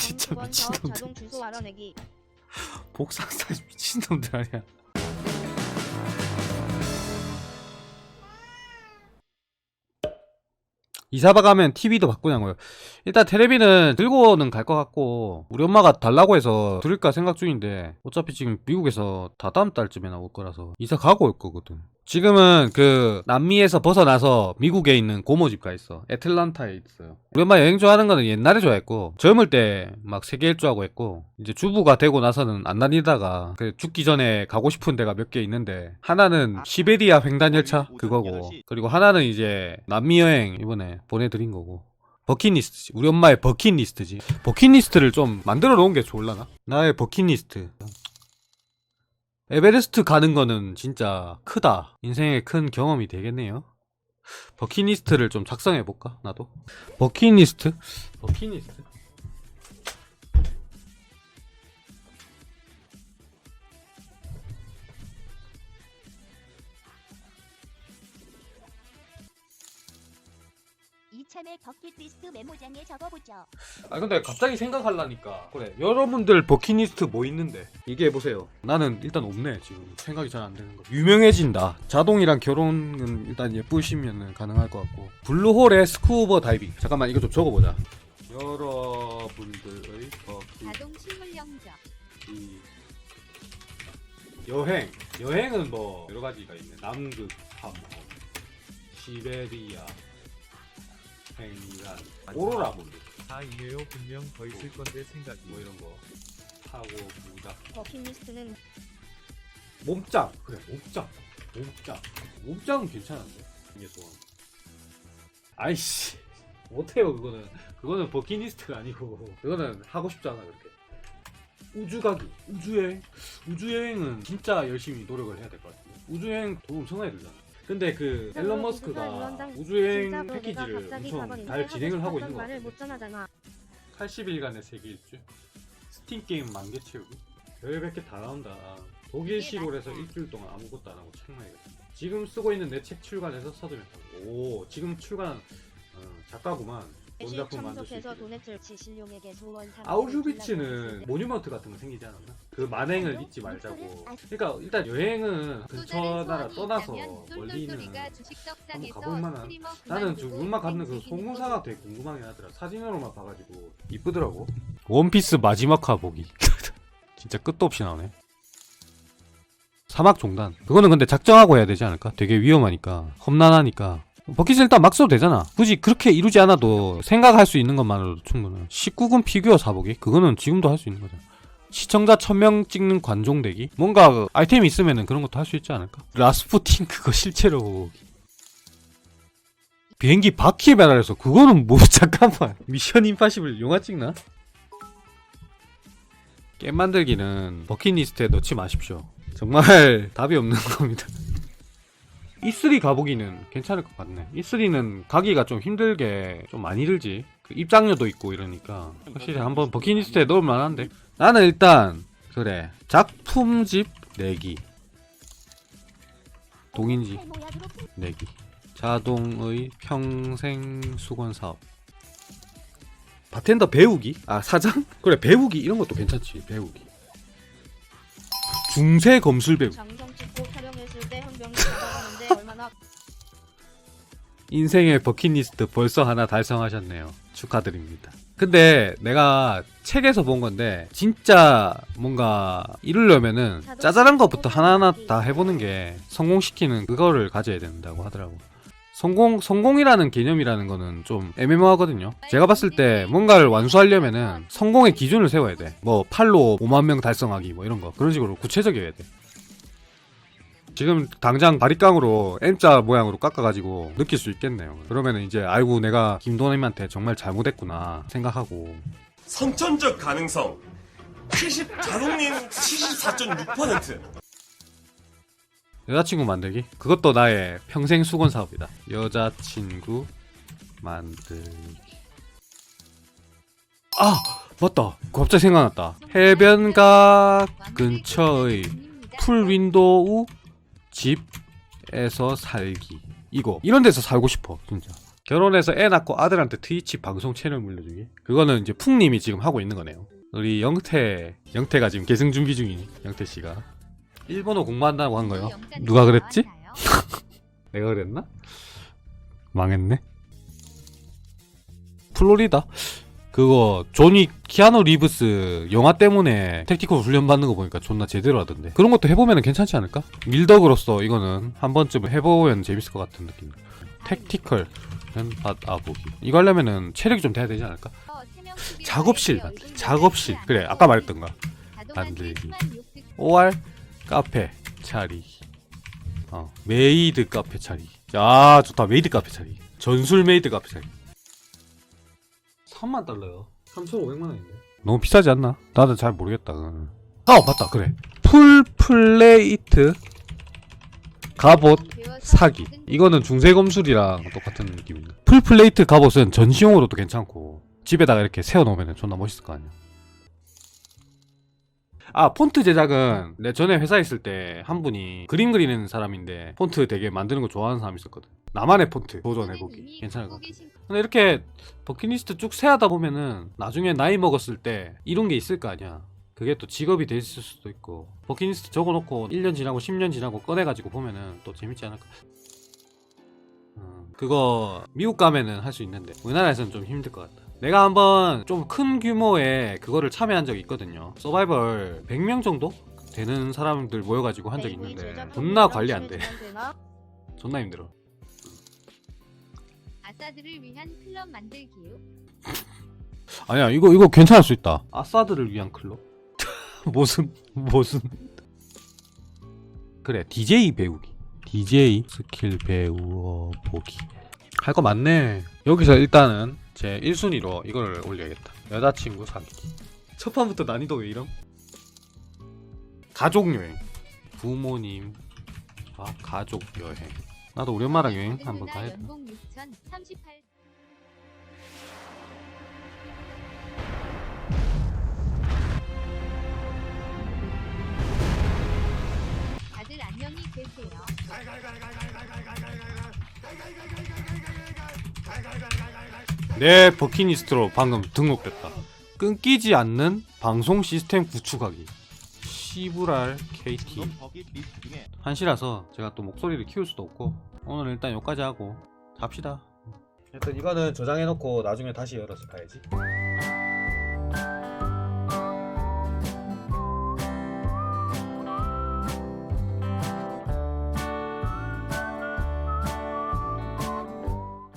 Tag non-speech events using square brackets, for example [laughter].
진짜 번 미친놈들. 자동 주소 알아내기. [laughs] 복상사 미친놈들 아니야. 이사바 가면 TV도 바꾸냐고요. 일단 테레비는 들고는 갈 것 같고 우리 엄마가 달라고 해서 들을까 생각 중인데 어차피 지금 미국에서 다 다음 달쯤에 나올 거라서 이사 가고 올 거거든. 지금은 그 남미에서 벗어나서 미국에 있는 고모집 가 있어. 애틀란타에 있어요. 우리 엄마 여행 좋아하는 거는 옛날에 좋아했고 젊을 때 막 세계 일주하고 했고 이제 주부가 되고 나서는 안 다니다가 그 죽기 전에 가고 싶은 데가 몇 개 있는데 하나는 시베리아 횡단 열차 그거고 그리고 하나는 이제 남미 여행 이번에 보내드린 거고 버킷리스트지 우리 엄마의 버킷리스트지 버킷리스트를 좀 만들어 놓은 게 좋을라나? 나의 버킷리스트 에베레스트 가는 거는 진짜 크다. 인생의 큰 경험이 되겠네요. 버킷리스트를 좀 작성해 볼까 나도? 버킷리스트? 버킷리스트 이참에 버킷리스트 메모장에 적어보죠. 아 근데 갑자기 생각하려니까. 그래 여러분들 버킷리스트 뭐 있는데? 얘기해 보세요. 나는 일단 없네 지금. 생각이 잘 안 되는 거. 유명해진다. 자동이랑 결혼은 일단 예쁘시면 가능할 것 같고. 블루홀의 스쿠버 다이빙. 잠깐만 이거 좀 적어보자. 여러분들의 버킷 자동 실물 영접. 이 여행. 여행은 뭐 여러 가지가 있네. 남극 탐험 시베리아 횡단 오로라 본드 다 이해요. 분명 더 있을 건데 생각이. 뭐 이런 거 하고 부자 버킷리스트는 몸짱 그래 몸짱 몸짱 몸짱은 괜찮은데? 이게 소원. 아이씨. 못해요 그거는. 그거는 버킷리스트가 아니고. 그거는 하고 싶잖아 그렇게. 우주 가기. 우주여행. 우주여행은 진짜 열심히 노력을 해야 될 것 같은데. 우주여행 돈 엄청나게 들잖아 근데 그 앨런 그 머스크가 우주여행 패키지를 엄청 잘 진행을 하고 있는 것 말을 같아 못 전하잖아. 80일간의 세계 일주? 스팀 게임 만개 채우기 별몇 개다 나온다. 독일식으로 해서 일주일 동안 아무것도 안 하고 책만 읽었다. 지금 쓰고 있는 내 책 출간해서 서두면 오 지금 출간 어, 작가구만 대신 원작품 만들 수 있게 아우슈비츠는 모뉴먼트 같은 거 생기지 않았나? 그 만행을 잊지 말자고 그러니까 일단 여행은 근처 나라 떠나서 멀리 있는 한번 가볼 만한 나는 저 음악 가는 그 송무사가 되게 궁금하긴 하더라. 사진으로만 봐가지고 이쁘더라고. 원피스 마지막 화 보기. [laughs] 진짜 끝도 없이 나오네. 사막 종단. 그거는 근데 작정하고 해야 되지 않을까? 되게 위험하니까 험난하니까. 버킷을 일단 막 써도 되잖아. 굳이 그렇게 이루지 않아도 생각할 수 있는 것만으로도 충분해. 19금 피규어 사보기? 그거는 지금도 할 수 있는 거잖아. 시청자 1000명 찍는 관종 되기? 뭔가 그 아이템이 있으면은 그런 것도 할 수 있지 않을까? 라스푸틴 그거 실제로 보기. 비행기 바퀴에 배달해서 그거는 뭐 [laughs] 잠깐만 미션 임파시블 영화 찍나? 게임 만들기는 버킷리스트에 넣지 마십시오 정말 [laughs] 답이 없는 겁니다 E3 가보기는 괜찮을 것 같네. E3는 가기가 좀 힘들게 좀 많이 들지. 그 입장료도 있고 이러니까. 확실히 한번 버킷리스트에 넣을 만한데. 나는 일단 그래. 작품집 내기. 동인지 내기. 자동의 평생 수건 사업. 바텐더 배우기? 아 사장? 그래 배우기 이런 것도 괜찮지 배우기. 중세 검술 배우 인생의 버킷리스트 벌써 하나 달성하셨네요 축하드립니다 근데 내가 책에서 본 건데 진짜 뭔가 이루려면은 짜잘한 것부터 하나하나 다 해보는 게 성공시키는 그거를 가져야 된다고 하더라고 성공 성공이라는 개념이라는 거는 좀 애매모하거든요. 제가 봤을 때 뭔가를 완수하려면은 성공의 기준을 세워야 돼. 뭐 팔로 5만 명 달성하기 뭐 이런 거 그런 식으로 구체적이어야 돼. 지금 당장 바리깡으로 M자 모양으로 깎아가지고 느낄 수 있겠네요. 그러면은 이제 아이고 내가 김도님한테 정말 잘못했구나 생각하고 선천적 가능성 70 자동님 74.6% 여자친구 만들기 그것도 나의 평생 수건 사업이다. 여자친구 만들기. 아 맞다. 갑자기 생각났다. 해변가 근처의 풀 윈도우 집에서 살기. 이거 이런 데서 살고 싶어 진짜. 결혼해서 애 낳고 아들한테 트위치 방송 채널 물려주기. 그거는 이제 풍님이 지금 하고 있는 거네요. 우리 영태, 영태가 지금 계승 준비 중이니, 영태 씨가. 일본어 공부한다고 한 거요. 누가 그랬지? [laughs] 내가 그랬나? 망했네. 플로리다? 그거 조니 키아누 리브스 영화 때문에 택티컬 훈련 받는 거 보니까 존나 제대로 하던데. 그런 것도 해보면 괜찮지 않을까? 밀덕으로서 이거는 한 번쯤 해보면 재밌을 것 같은 느낌. 택티컬 받아보기. 이거 하려면은 체력이 좀 돼야 되지 않을까? 작업실 작업실. 그래 아까 말했던 거. 만들기. OR 카페 차리기. 어 메이드 카페 차리기. 아 좋다. 메이드 카페 차리기. 전술 메이드 카페 차리기 3만 달러요. 3,500만 원인데. 너무 비싸지 않나? 나도 잘 모르겠다 그거는. 아 맞다 그래. 풀 플레이트 갑옷 사기. 이거는 중세 검술이랑 똑같은 느낌입니다 풀 플레이트 갑옷은 전시용으로도 괜찮고 집에다가 이렇게 세워놓으면 존나 멋있을 거 아니야. 아 폰트 제작은 내 전에 회사에 있을 때 한 분이 그림 그리는 사람인데 폰트 되게 만드는 거 좋아하는 사람이 있었거든 나만의 폰트 도전해보기. 괜찮을 것 같아 근데 이렇게 버킷리스트 쭉 세하다 보면은 나중에 나이 먹었을 때 이런 게 있을 거 아니야. 그게 또 직업이 될 수도 있고. 버킷리스트 적어놓고 1년 지나고 10년 지나고 꺼내가지고 보면은 또 재밌지 않을까? 음, 그거 미국 가면은 할 수 있는데 우리나라에서는 좀 힘들 것 같다. 내가 한번 좀 큰 규모의 그거를 참여한 적이 있거든요. 서바이벌 100명 정도 되는 사람들 모여가지고 한 적이 있는데 존나 관리 안돼. 존나 힘들어 아싸들을 위한 클럽 만들기요. 아니야 이거 이거 괜찮을 수 있다. 아사드를 위한 클럽? [laughs] 무슨 무슨. 그래 DJ 배우기. DJ 스킬 배우어 보기. 할 거 많네. 여기서 일단은 제 1순위로 이거를 올려야겠다. 여자친구 사귀기. 첫 판부터 난이도 왜 이럼? 가족 여행. 부모님과 가족 여행 나도 우리 엄마랑 여행 한번 가야 돼 연봉 6천 38. 다들 안녕히 계세요. 내 버킷리스트로 방금 등록됐다. 끊기지 않는 방송 시스템 구축하기. 시브랄 KT. 한시라서 제가 또 목소리를 키울 수도 없고 오늘 일단 여기까지 하고 잡시다. 일단 이거는 저장해놓고 나중에 다시 열어서 봐야지.